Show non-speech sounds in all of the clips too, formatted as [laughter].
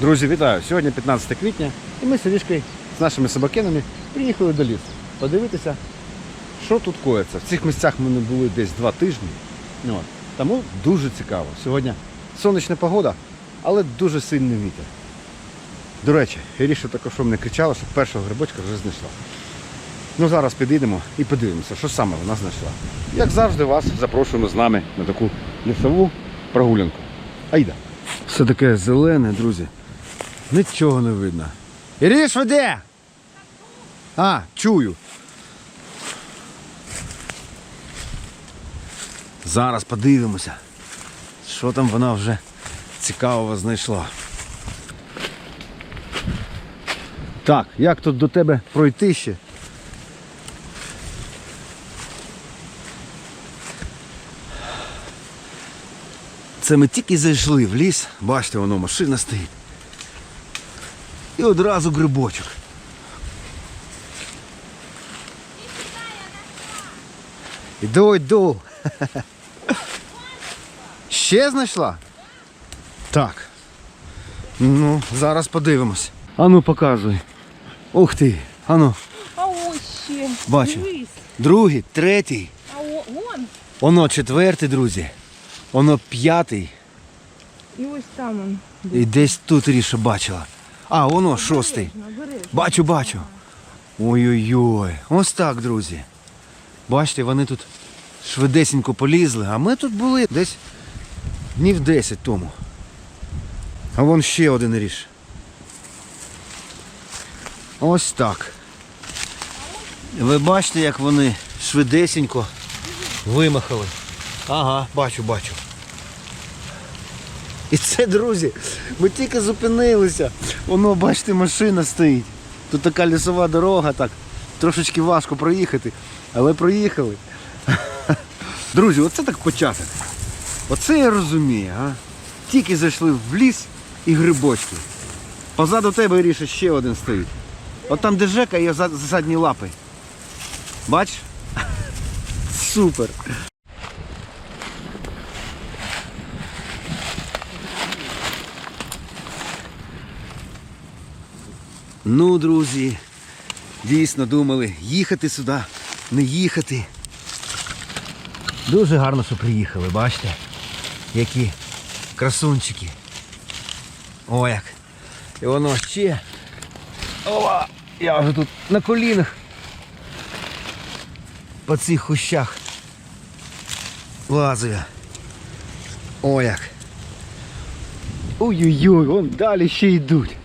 Друзі, вітаю! Сьогодні 15 квітня і ми з Сирішкою з нашими собакенами приїхали до лісу. Подивитися, що тут коїться. В цих місцях ми не були десь два тижні. От. Тому дуже цікаво. Сьогодні сонячна погода, але дуже сильний вітер. До речі, Іріша також мене кричала, що першого грибочка вже знайшла. Ну зараз підійдемо і подивимося, що саме вона знайшла. Як завжди, вас запрошуємо з нами на таку лісову прогулянку. Айда. Все таке зелене, друзі. Нічого не видно. Іріш, ви де? А, чую. Зараз подивимося, що там вона вже цікавого знайшла. Так, як тут до тебе пройти ще? Це ми тільки зайшли в ліс, бачите, воно машина стоїть. І одразу грибочок. Іду, йду. Ще знайшла? Так. Ну, зараз подивимось. Ану, показуй. Ух ти. Ану, А ось ще. Бачу. Дивись. другий, третій. А о, вон. Воно четвертий, друзі. Воно п'ятий. І ось там он. І десь тут ріша бачила. А, воно шостий. Бачу, бачу. Ой-ой-ой. Ось так, друзі. Бачите, вони тут швидесенько полізли, а ми тут були десь днів 10 тому. А вон ще один ріж. Ось так. Ви бачите, як вони швидесенько вимахали. Ага, бачу, бачу. І це, друзі, ми тільки зупинилися. Воно, бачите, машина стоїть. Тут така лісова дорога, так. Трошечки важко проїхати, але проїхали. [laughs] Друзі, оце так початок. Оце я розумію, а? Тільки зайшли в ліс і грибочки. Позаду тебе Іріша, ще один стоїть. От там де Жека є за, за задні лапи. Бач? [laughs] Супер. Ну, друзі, дійсно думали, їхати сюди, не їхати. Дуже гарно, що приїхали, бачите? Які красунчики. О як. І воно ще. Ова! Я вже тут на колінах. По цих хущах. Лазаю. О як. Ой-ой-ой, вон далі ще йдуть.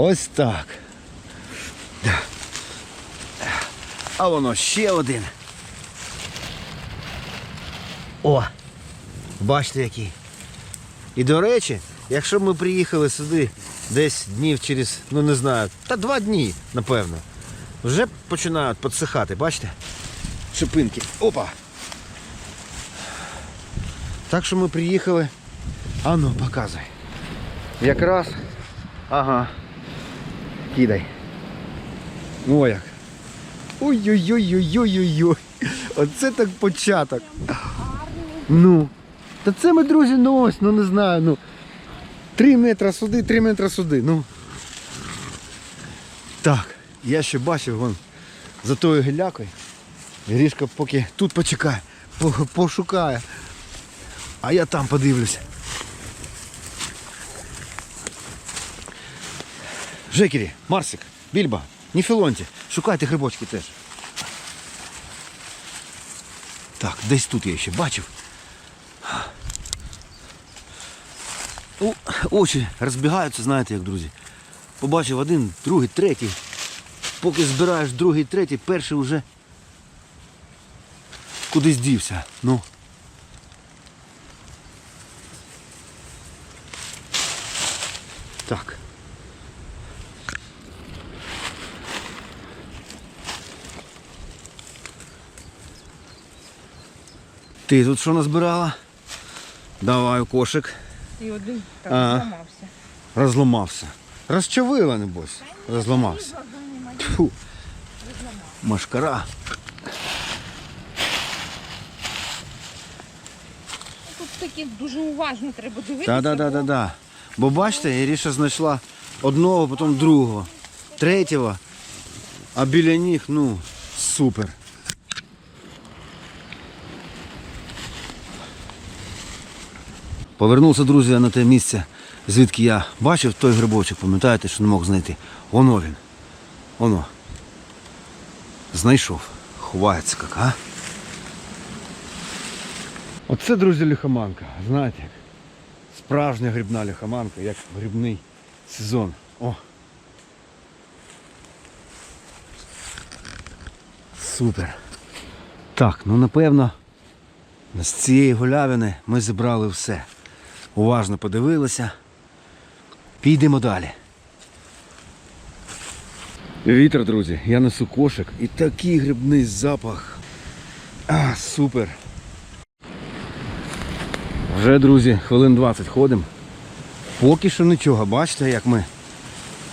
Ось так. А воно ще один. О! Бачите який. І до речі, якщо б ми приїхали сюди десь днів через, ну не знаю, та два дні, напевно, вже починають підсихати, бачите? Шипинки. Опа! Так що ми приїхали. А ну, показуй. Якраз. Ага. Кидай. О як. Ой-ой-ой-ой-ой-ой. Оце так початок. Ну. Та це ми, друзі, ну ось, ну не знаю, ну. Три метри сюди, три метри сюди. Ну. Так, я ще бачив вон за тою гілякою. Грішка поки тут почекає, пошукає. А я там подивлюся. Жекері, Марсик, Більба, Ніфілонті, шукайте грибочки теж. Так, десь тут я ще бачив. О, очі розбігаються, знаєте як, друзі. Побачив один, другий, третій. Поки збираєш другий, третій, перший вже кудись дівся. Ну. Так. Ти тут що назбирала? Давай у кошик. І один так А. зламався. Розламався. Розчавила, небось. Розламався. Тьфу. Машкара. Тут таки дуже уважно треба дивитися. Так, так, так, так, так. Бо бачите, Іріша знайшла одного, потім другого, третього. А біля них, ну, супер. Повернувся, друзі, на те місце, звідки я бачив той грибочок, пам'ятаєте, що не мог знайти. Воно він. Воно. Знайшов. Ховається як, а? Оце, друзі, лихоманка. Знаєте. Справжня грибна лихоманка, як грибний сезон. О! Супер. Так, ну напевно, з цієї голявини ми зібрали все. Уважно подивилися. Підемо далі. Вітер, друзі, я несу кошик і такий грибний запах. А, супер. Вже, друзі, хвилин 20 ходимо. Поки що нічого, бачите, як ми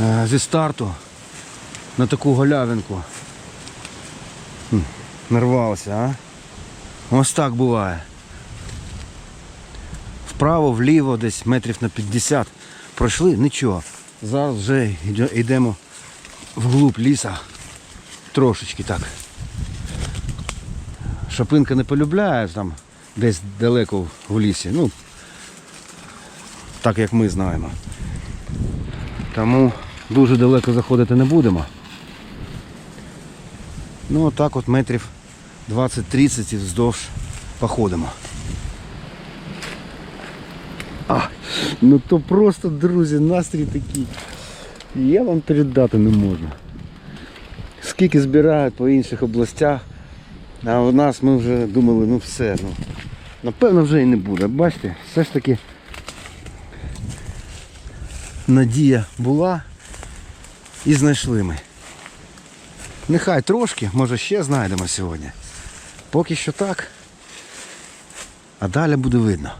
е, зі старту на таку голявинку нарвалися, а? Ось так буває. Вправо, вліво, десь метрів на 50 пройшли, нічого. Зараз вже йдемо вглуб ліса. Трошечки так. Шапинка не полюбляє там десь далеко в лісі. Ну, так як ми знаємо. Тому дуже далеко заходити не будемо. Ну, отак от метрів 20-30 і вздовж походимо. А, ну то просто, друзі, настрій такий. Я вам передати не можу. Скільки збирають по інших областях, а у нас ми вже думали, ну все, ну, напевно вже і не буде. Бачите, все ж таки надія була і знайшли ми. Нехай трошки, може ще знайдемо сьогодні. Поки що так. А далі буде видно.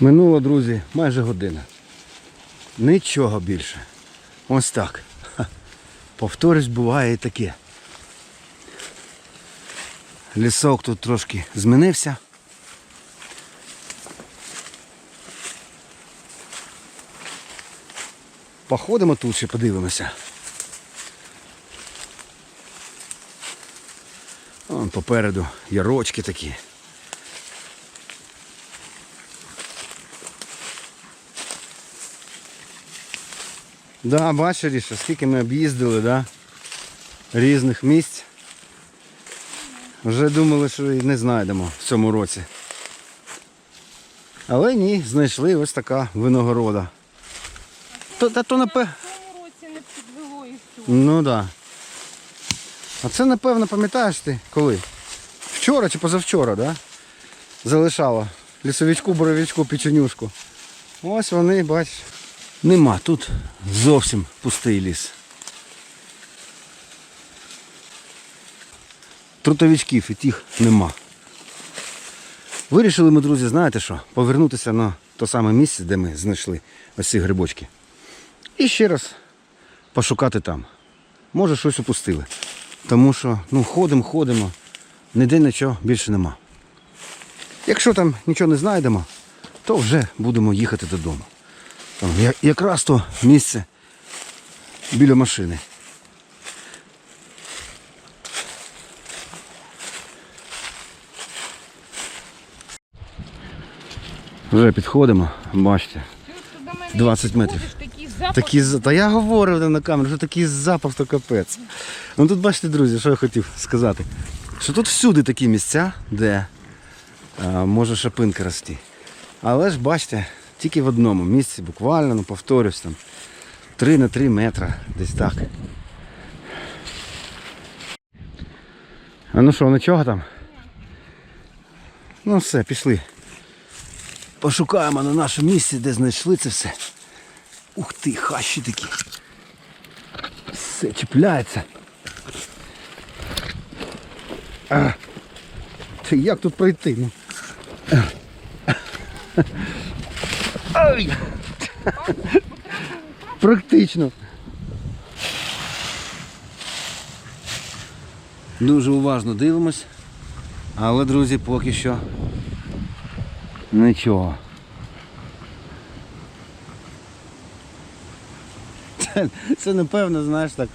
Минуло, друзі, майже година. Нічого більше. Ось так. Повторюсь, буває і таке. Лісок тут трошки змінився. Походимо тут ще подивимося. Вон попереду ярочки такі. Да, бачиш, Ріша, скільки ми об'їздили, да? Різних місць. Вже думали, що і не знайдемо в цьому році. Але ні, знайшли ось така виногорода. То, та, то напе... В цьому році не підвело і все. Ну так. Да. А це, напевно, пам'ятаєш ти коли? Вчора чи позавчора, да? Залишала лісовичку, боровичку, печенюшку. Ось вони, бачиш. Нема, тут зовсім пустий ліс. Трутовичків і тих нема. Вирішили ми, друзі, знаєте що? Повернутися на те саме місце, де ми знайшли ось ці грибочки. І ще раз пошукати там. Може щось упустили. Тому що ну, ходимо, ходимо, ніде нічого більше нема. Якщо там нічого не знайдемо, то вже будемо їхати додому. Там, якраз то місце біля машини. Вже підходимо, бачите. Чуєш, ти до мене 20 метрів. за- та я говорив на камеру, що такий запах, то капець. Ну тут бачите, друзі, що я хотів сказати. Що тут всюди такі місця, де а, може шапинка рости. Але ж бачите, тільки в одному місці, буквально, ну повторюсь, там 3 на 3 метри, десь так. А ну що, нічого там? Ну все, пішли. Пошукаємо на нашому місці, де знайшли це все. Ух ти, хащі такі. Все чіпляється. А. Як тут пройти? Ну? Ай! Практично. Дуже уважно дивимось. Але, друзі, поки що нічого. Це, це напевно, знаєш так,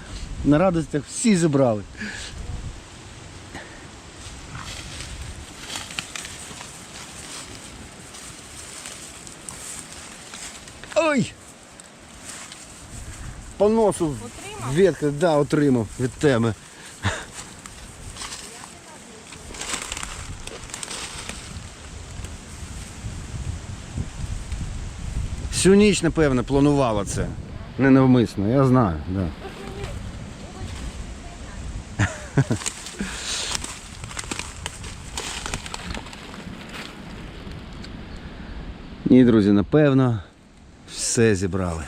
на радостях всі зібрали. Ой! По носу ветка, да, отримав від теми. Всю ніч, напевно, планувала це. Ненавмисно, я знаю, да. [laughs] Ні, друзі, напевно, все зібрали.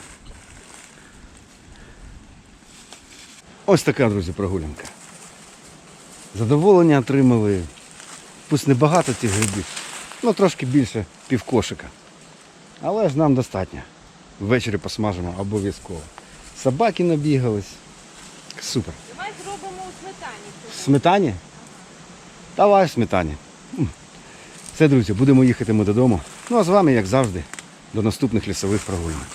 Ось така, друзі, прогулянка. Задоволення отримали. Пусть не багато тих грибів, ну трошки більше півкошика. Але ж нам достатньо. Ввечері посмажимо обов'язково. Собаки набігались. Супер. Давай зробимо у сметані. В сметані? Давай в сметані. Все, друзі, будемо їхати ми додому. Ну а з вами, як завжди, до наступних лісових прогулянок.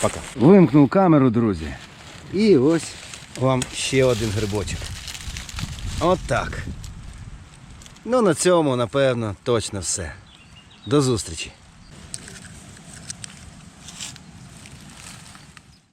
Пока. Вимкнув камеру, друзі. І ось вам ще один грибочок. От так. Ну на цьому, напевно, точно все. До зустрічі.